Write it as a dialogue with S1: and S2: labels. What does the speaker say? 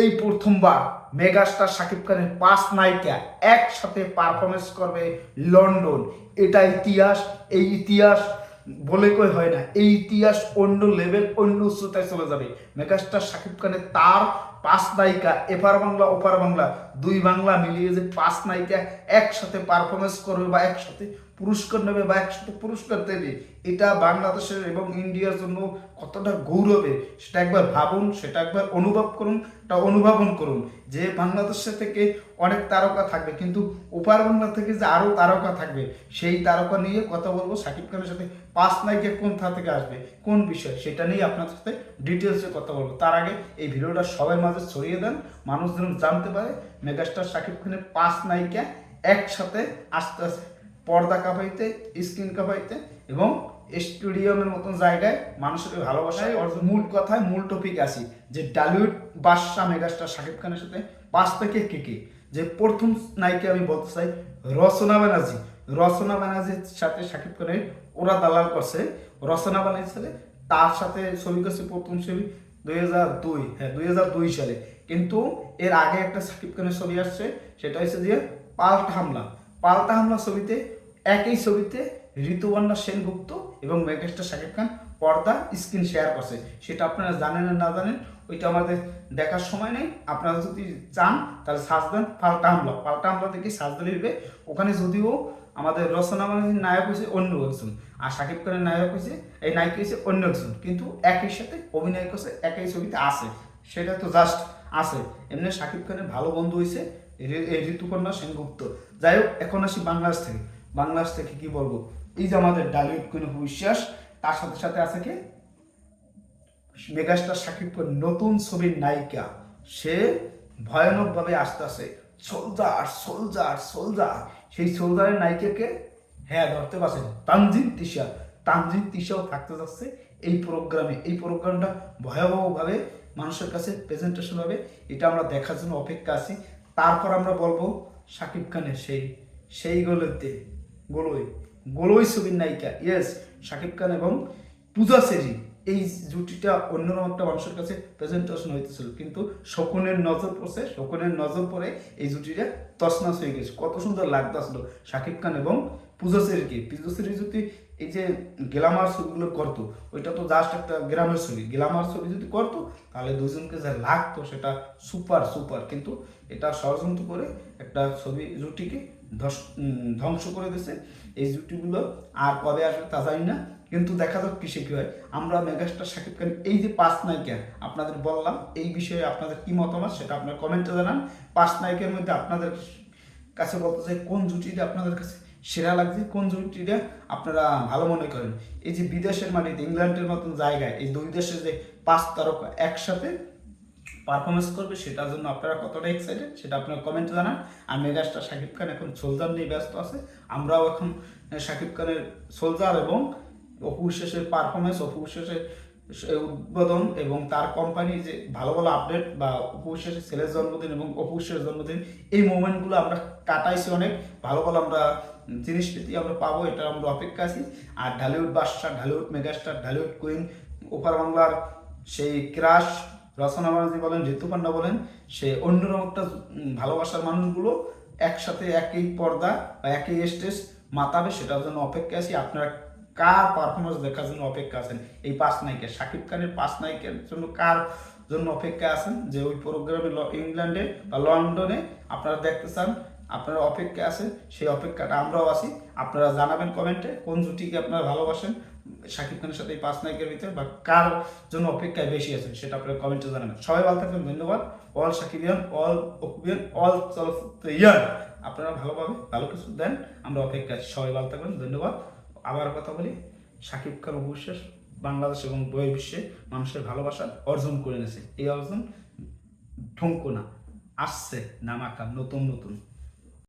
S1: এই প্রথমবার মেগাস্টার শাকিব খানের পাঁচ নায়িকা একসাথে পারফরমেন্স করবে লন্ডন। এটা ইতিহাস, এই ইতিহাস বলে কই হয় না, এই ইতিহাস অন্য লেভেল অন্য উচ্চতায় চলে যাবে। মেগাস্টার শাকিব খানের তার পাঁচ নায়িকা এপার বাংলা ওপার বাংলা, দুই বাংলা মিলিয়ে যে পাঁচ নায়িকা একসাথে পারফরমেন্স করবে বা একসাথে পুরস্কার নেবে বা একসাথে পুরস্কার দেবে, এটা বাংলাদেশের এবং ইন্ডিয়ার জন্য কতটা গৌরবে, সেটা একবার ভাবুন, সেটা একবার অনুভব করুন, এটা অনুভবন করুন যে বাংলাদেশে থেকে অনেক তারকা থাকবে, কিন্তু ওপার বাংলা থেকে যে আরও তারকা থাকবে, সেই তারকা নিয়ে কথা বলব। সাকিব খানের সাথে পাঁচ নায়িকা কোন থা থেকে আসবে, কোন বিষয়, সেটা নিয়ে আপনার সাথে ডিটেলসে কথা বলব। তার আগে এই ভিডিওটা সবাই মাঝে ছড়িয়ে দেন মানুষ যেন জানতে পারে মেগাস্টার সাকিব খানের পাঁচ নায়িকা একসাথে আসতে আসতে পর্দা কাঁপাইতে স্ক্রিন কাঁপাইতে এবং স্টুডিয়ামের মতন জায়গায় মানুষের ভালোবাসায় ওর মূল কথায় মূল টপিক আসি যে ডালিউড বাদশাহ মেগাস্টার শাকিব খানের সাথে পাঁচ থেকে কে কে? যে প্রথম নায়িকা আমি বলতে চাই রচনা ব্যানার্জি। রচনা ব্যানার্জির সাথে শাকিব খানের ওরা দালাল করছে। রচনা ব্যানার্জির সাথে তার সাথে ছবি করছে প্রথম ছবি। দুই হাজার দুই হ্যাঁ দুই হাজার দুই সালে। কিন্তু এর আগে একটা শাকিব খানের ছবি আসছে, সেটা হচ্ছে যে পাল্টা হামলা। পাল্টা হামলা ছবিতে, একই ছবিতে ঋতুবর্ণা সেনগুপ্ত এবং মেগাস্টার শাকিব খান পর্দা স্ক্রিন শেয়ার করছে। সেটা আপনারা জানেন না জানেন ওইটা আমাদের দেখার সময় নেই। আপনারা যদি চান, তাহলে সার্চ দেন পাল্টা হামলা। পাল্টা হামলা থেকে সার্চ দিলে। ওখানে যদিও আমাদের রচনা বানার্জির নায়ক হয়েছে অন্য একজন আর শাকিব খানের নায়ক হয়েছে, এই নায়ক হয়েছে অন্য একজন। কিন্তু একই সাথে অভিনয় করছে, একই ছবিতে আছে। সেটা তো জাস্ট আছে। এমনি শাকিব খানের ভালো বন্ধু হয়েছে ঋ- এই ঋতুপর্ণা সেনগুপ্ত। যাই হোক, এখন আসি বাংলাদেশ থেকে। বাংলাদেশ থেকে কি বলব? এই যে আমাদের ডালিউড কোনো বিশ্বাস তার সাথে সাথে আছে কি? মেগাস্টার শাকিব খান নতুন ছবির নায়িকা। সে ভয়ানকভাবে আসতে আসে সোলজার সোলজার সোলজার সেই সোলজারের নায়িকাকে হ্যাঁ ধরতে পারছেন, তানজিন তিশা। তানজিন তিশাও থাকতে যাচ্ছে এই প্রোগ্রামে এই প্রোগ্রামটা ভয়াবহভাবে মানুষের কাছে প্রেজেন্টেশন হবে। এটা আমরা দেখার জন্য অপেক্ষা আছি। তারপর আমরা বলব শাকিব খানের সেই সেই গোলতে গোলই গোলই ছবির নায়িকা। ইয়েস শাকিব খান এবং পূজা সেরি এই জুটিটা অন্যরকম একটা মানুষের কাছে প্রেজেন্টেশন হইতেছিল। কিন্তু শকুনের নজর পড়ছে, শকুনের নজর পড়ে এই জুটিটা তসনাস হয়ে গেছে। কত সুন্দর লাগতেছিল শাকিব খান এবং পূজা সেরিকে পূজা সেরি যদি এই যে গ্লামার ছবিগুলো করতো, ওইটা তো জাস্ট একটা গ্রামের ছবি। গ্লামার ছবি যদি করতো, তাহলে দুজনকে যা লাগতো সেটা সুপার সুপার কিন্তু এটা ষড়যন্ত্র করে একটা ছবি জুটিকে ধ্বংস করে দিয়েছে এই জুটিগুলো আর কবে আসবে তা জানি না, কিন্তু দেখা যাক কিসে কি হয়। আমরা মেগাস্টার শাকিব খান, এই যে পাঁচ নায়িকা, আপনাদের বললাম, এই বিষয়ে আপনাদের কি মতামত সেটা আপনার কমেন্টে জানান। পাঁচ নায়িকার মধ্যে আপনাদের কাছে বলতে চাই, কোন জুটিটা আপনাদের কাছে সেরা লাগছে, কোন জুটিটা আপনারা ভালো মনে করেন? এই যে বিদেশের মাটিতে ইংল্যান্ডের মতন জায়গায়, এই দুই দেশের যে পাঁচ তারকা একসাথে পারফরমেন্স করবে, সেটার জন্য আপনারা কতটা এক্সাইটেড সেটা আপনারা কমেন্টে জানান। আর মেগাস্টার শাকিব খান এখন সোলজার নিয়ে ব্যস্ত আছে। আমরাও এখন শাকিব খানের সোলজার এবং অপু শেষের পারফরমেন্স অপু শেষের উদ্বোধন এবং তার কোম্পানি যে ভালো ভালো আপডেট বা অপু শেষের ছেলের জন্মদিন এবং অপু শেষের জন্মদিন, এই মোমেন্টগুলো আমরা কাটাইছি অনেক। ভালো ভালো আমরা জিনিসপাতি আমরা পাবো, এটা আমরা অপেক্ষা আছি। আর ঢালিউড বাদশাহ ঢালিউড মেগাস্টার ঢালিউড কুইন ওপার বাংলার সেই ক্রাশ রচনা ব্যানার্জি বলেন ঋতুপান্ডা বলেন, সে অন্যরকম একটা ভালোবাসার মানুষগুলো একসাথে একই পর্দা বা একই স্টেজ মাতাবে, সেটার জন্য অপেক্ষা আছি। আপনারা কার পারফরমেন্স দেখার জন্য অপেক্ষা আছেন? এই পাঁচ নায়িকা শাকিব খানের পাঁচ নায়িকার জন্য কার জন্য অপেক্ষা আছেন? যে ওই প্রোগ্রামে ইংল্যান্ডে বা লন্ডনে আপনারা দেখতে চান, আপনারা অপেক্ষা আছেন, সেই অপেক্ষাটা আমরাও আছি। আপনারা জানাবেন কমেন্টে কোন জুটিকে আপনারা ভালোবাসেন? শাকিব খানের সাথে এই পাঁচ নায়িকার ভিতরে বা কার জন্য অপেক্ষায় বেশি আছেন সেটা আপনারা কমেন্টে জানাবেন। সবাই ভালো থাকবেন, ধন্যবাদ। অল শাকিবিয়ান অল অকুবিয়ান অল চলচ্চিত্র আপনারা ভালোভাবে ভালো কিছু দেন, আমরা অপেক্ষা আছি। সবাই ভালো থাকবেন, ধন্যবাদ। আবার কথা বলি, শাকিব খান অবশ্যই বাংলাদেশ এবং বই বিশ্বে মানুষের ভালোবাসা অর্জন করে নিয়েছে এই অর্জন ঠুঙ্কো না, আসছে নামাকা নতুন নতুন।